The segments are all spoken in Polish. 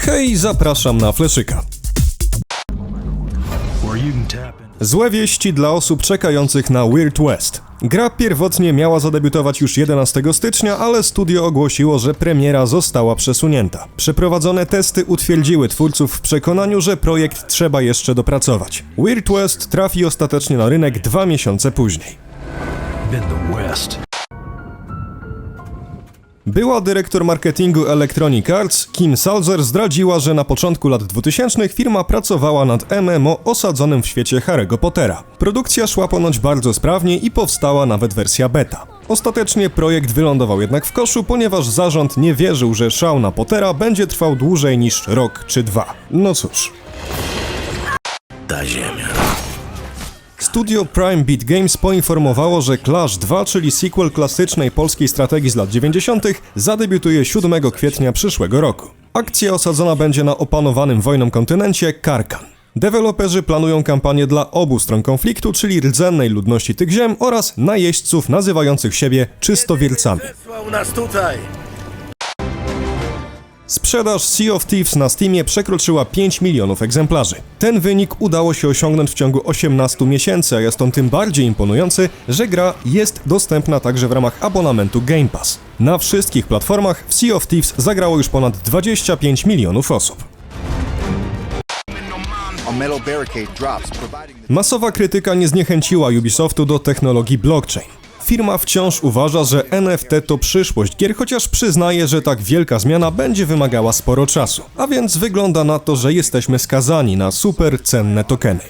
Hej, zapraszam na Fleszyka. Złe wieści dla osób czekających na Weird West. Gra pierwotnie miała zadebiutować już 11 stycznia, ale studio ogłosiło, że premiera została przesunięta. Przeprowadzone testy utwierdziły twórców w przekonaniu, że projekt trzeba jeszcze dopracować. Weird West trafi ostatecznie na rynek dwa miesiące później. Była dyrektor marketingu Electronic Arts, Kim Salzer, zdradziła, że na początku lat 2000 firma pracowała nad MMO osadzonym w świecie Harry'ego Pottera. Produkcja szła ponoć bardzo sprawnie i powstała nawet wersja beta. Ostatecznie projekt wylądował jednak w koszu, ponieważ zarząd nie wierzył, że szał na Pottera będzie trwał dłużej niż rok czy dwa. No cóż. Ta ziemia. Studio Prime Beat Games poinformowało, że Clash 2, czyli sequel klasycznej polskiej strategii z lat 90., zadebiutuje 7 kwietnia przyszłego roku. Akcja osadzona będzie na opanowanym wojną kontynencie Karkan. Deweloperzy planują kampanię dla obu stron konfliktu, czyli rdzennej ludności tych ziem oraz najeźdźców nazywających siebie czystowiercami. Wysłał nas tutaj! Sprzedaż Sea of Thieves na Steamie przekroczyła 5 milionów egzemplarzy. Ten wynik udało się osiągnąć w ciągu 18 miesięcy, a jest on tym bardziej imponujący, że gra jest dostępna także w ramach abonamentu Game Pass. Na wszystkich platformach w Sea of Thieves zagrało już ponad 25 milionów osób. Masowa krytyka nie zniechęciła Ubisoftu do technologii blockchain. Firma wciąż uważa, że NFT to przyszłość gier, chociaż przyznaje, że tak wielka zmiana będzie wymagała sporo czasu. A więc wygląda na to, że jesteśmy skazani na super cenne tokeny.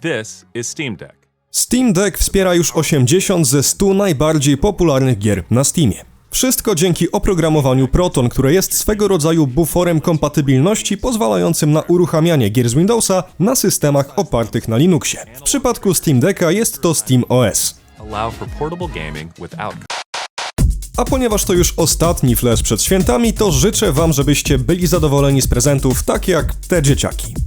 This is Steam Deck. Steam Deck wspiera już 80 ze 100 najbardziej popularnych gier na Steamie. Wszystko dzięki oprogramowaniu Proton, które jest swego rodzaju buforem kompatybilności pozwalającym na uruchamianie gier z Windowsa na systemach opartych na Linuxie. W przypadku Steam Decka jest to Steam OS. A ponieważ to już ostatni flash przed świętami, to życzę wam, żebyście byli zadowoleni z prezentów, tak jak te dzieciaki.